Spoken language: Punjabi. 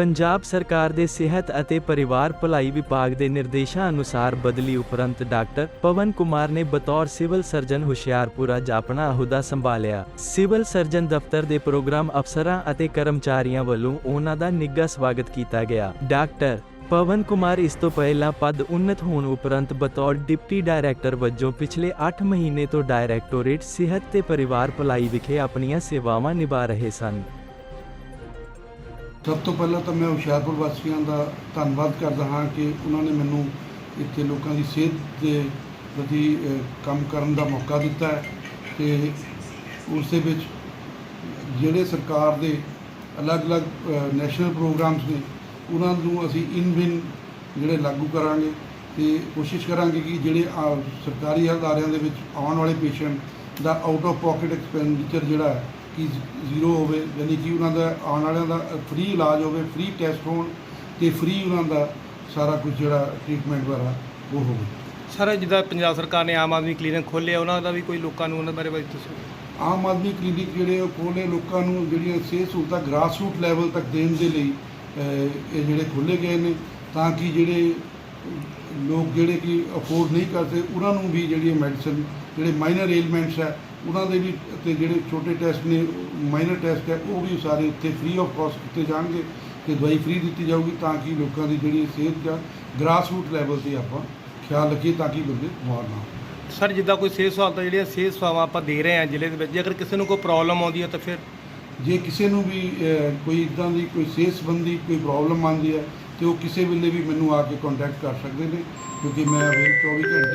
ਪੰਜਾਬ ਸਰਕਾਰ ਦੇ ਸਿਹਤ ਅਤੇ ਪਰਿਵਾਰ ਭਲਾਈ ਵਿਭਾਗ ਦੇ ਨਿਰਦੇਸ਼ਾਂ ਅਨੁਸਾਰ ਬਦਲੀ ਉਪਰੰਤ ਡਾਕਟਰ ਪਵਨ ਕੁਮਾਰ ਨੇ ਬਤੌਰ ਸਿਵਲ ਸਰਜਨ ਹੁਸ਼ਿਆਰਪੁਰ ਅੱਜ ਆਪਣਾ ਅਹੁਦਾ ਸੰਭਾਲਿਆ। ਸਿਵਲ ਸਰਜਨ ਦਫ਼ਤਰ ਦੇ ਪ੍ਰੋਗਰਾਮ ਅਫਸਰਾਂ ਅਤੇ ਕਰਮਚਾਰੀਆਂ ਵੱਲੋਂ ਉਹਨਾਂ ਦਾ ਨਿੱਘਾ ਸਵਾਗਤ ਕੀਤਾ ਗਿਆ। ਡਾਕਟਰ ਪਵਨ ਕੁਮਾਰ ਇਸ ਤੋਂ ਪਹਿਲਾਂ ਪਦ ਉન્નਤ ਹੋਣ ਉਪਰੰਤ ਬਤੌਰ ਡਿਪਟੀ ਡਾਇਰੈਕਟਰ ਵਜੋਂ ਪਿਛਲੇ 8 ਮਹੀਨੇ ਤੋਂ ਡਾਇਰੈਕਟੋਰੇਟ ਸਿਹਤ ਤੇ ਪਰਿਵਾਰ ਭਲਾਈ ਵਿਖੇ ਆਪਣੀਆਂ ਸੇਵਾਵਾਂ ਨਿਭਾ ਰਹੇ ਸਨ। ਸਭ ਤੋਂ ਪਹਿਲਾਂ ਤਾਂ ਮੈਂ ਹੁਸ਼ਿਆਰਪੁਰ ਵਾਸੀਆਂ ਦਾ ਧੰਨਵਾਦ ਕਰਦਾ ਹਾਂ ਕਿ ਉਹਨਾਂ ਨੇ ਮੈਨੂੰ ਇੱਥੇ ਲੋਕਾਂ ਦੀ ਸਿਹਤ ਦੇ ਪ੍ਰਤੀ ਕੰਮ ਕਰਨ ਦਾ ਮੌਕਾ ਦਿੱਤਾ ਹੈ ਤੇ ਉਸ ਦੇ ਵਿੱਚ ਜਿਹੜੇ ਸਰਕਾਰ ਦੇ ਅਲੱਗ-ਅਲੱਗ ਨੈਸ਼ਨਲ ਪ੍ਰੋਗਰਾਮਸ ਨੇ, ਉਹਨਾਂ ਨੂੰ ਅਸੀਂ ਇਨ ਬਿਨ ਜਿਹੜੇ ਲਾਗੂ ਕਰਾਂਗੇ ਤੇ ਕੋਸ਼ਿਸ਼ ਕਰਾਂਗੇ ਕਿ ਜਿਹੜੇ ਸਰਕਾਰੀ ਅਦਾਰਿਆਂ ਦੇ ਵਿੱਚ ਆਉਣ ਵਾਲੇ ਪੇਸ਼ੈਂਟ ਦਾ ਆਊਟ ਆਫ ਪਾਕਟ ਐਕਸਪੈਂਡੀਚਰ ਜਿਹੜਾ ਹੈ ਕਿ ਜ਼ੀਰੋ ਹੋਵੇ ਯਾਨੀ ਕਿ ਉਹਨਾਂ ਦਾ ਆਉਣ ਵਾਲਿਆਂ ਦਾ ਫ੍ਰੀ ਇਲਾਜ ਹੋਵੇ ਫ੍ਰੀ ਟੈਸਟ ਹੋਣ ਤੇ ਫ੍ਰੀ ਉਹਨਾਂ ਦਾ ਸਾਰਾ ਕੁਝ ਜਿਹੜਾ ਟ੍ਰੀਟਮੈਂਟ ਵਾਲਾ ਉਹ ਹੋਵੇ। ਸਰ ਜਿੱਦਾਂ ਪੰਜਾਬ ਸਰਕਾਰ ਨੇ ਆਮ ਆਦਮੀ ਕਲੀਨਿਕ ਖੋਲ੍ਹਿਆ ਉਹਨਾਂ ਦਾ ਵੀ ਕੋਈ ਲੋਕਾਂ ਨੂੰ ਉਹਨਾਂ ਬਾਰੇ ਬਾਰੇ ਦੱਸੋ। ਆਮ ਆਦਮੀ ਕਲੀਨਿਕ ਜਿਹੜੇ ਉਹ ਖੋਲ੍ਹੇ ਲੋਕਾਂ ਨੂੰ ਜਿਹੜੀਆਂ ਸਿਹਤ ਸਹੂਲਤਾਂ ਗ੍ਰਾਸ ਰੂਟ ਲੈਵਲ ਤੱਕ ਦੇਣ ਦੇ ਲਈ ਇਹ ਜਿਹੜੇ ਖੋਲ੍ਹੇ ਗਏ ਨੇ ਤਾਂ ਕਿ ਜਿਹੜੇ ਲੋਕ ਜਿਹੜੇ ਕਿ ਅਫੋਰਡ ਨਹੀਂ ਕਰਦੇ ਉਹਨਾਂ ਨੂੰ ਵੀ ਜਿਹੜੀ ਮੈਡੀਸਨ ਜਿਹੜੇ ਮਾਈਨਰ ਏਲਮੈਂਟਸ ਹੈ ਉਹਨਾਂ ਦੇ ਵੀ ਤੇ ਜਿਹੜੇ ਛੋਟੇ ਟੈਸਟ ਨੇ ਮਾਈਨਰ ਟੈਸਟ ਹੈ ਉਹ ਵੀ ਸਾਰੇ ਇੱਥੇ ਫ੍ਰੀ ਆਫ ਕਾਸਟ ਕੀਤੇ ਜਾਣਗੇ ਤੇ ਦਵਾਈ ਫ੍ਰੀ ਦਿੱਤੀ ਜਾਊਗੀ ਤਾਂ ਕਿ ਲੋਕਾਂ ਦੀ ਜਿਹੜੀ ਸਿਹਤ ਦਾ ਗ੍ਰਾਸ ਰੂਟ ਲੈਵਲ ਤੇ ਆਪਾਂ ਖਿਆਲ ਰੱਖੀਏ ਤਾਂ ਕਿ ਬੰਦੇ ਬਿਮਾਰ ਨਾ ਹੋਣ। ਸਰ ਜਿੱਦਾਂ ਕੋਈ ਸਿਹਤ ਸਹੂਲਤਾਂ ਜਿਹੜੀਆਂ ਸਿਹਤ ਸੇਵਾਵਾਂ ਆਪਾਂ ਦੇ ਰਹੇ ਹਾਂ ਜ਼ਿਲ੍ਹੇ ਦੇ ਵਿੱਚ ਜੇਕਰ ਕਿਸੇ ਨੂੰ ਕੋਈ ਪ੍ਰੋਬਲਮ ਆਉਂਦੀ ਹੈ ਤਾਂ ਫਿਰ? ਜੇ ਕਿਸੇ ਨੂੰ ਵੀ ਅਹ, ਕੋਈ ਇਦਾਂ ਦੀ ਕੋਈ ਸਿਹਤ ਸੰਬੰਧੀ ਕੋਈ ਪ੍ਰੋਬਲਮ ਆਉਂਦੀ ਹੈ ਤੇ ਉਹ ਕਿਸੇ ਵੇਲੇ ਵੀ ਮੈਨੂੰ ਆ ਕੇ ਕੰਟੈਕਟ ਕਰ ਸਕਦੇ ਨੇ ਕਿਉਂਕਿ ਮੈਂ ਅਵੇਲ 24 ਘੰਟੇ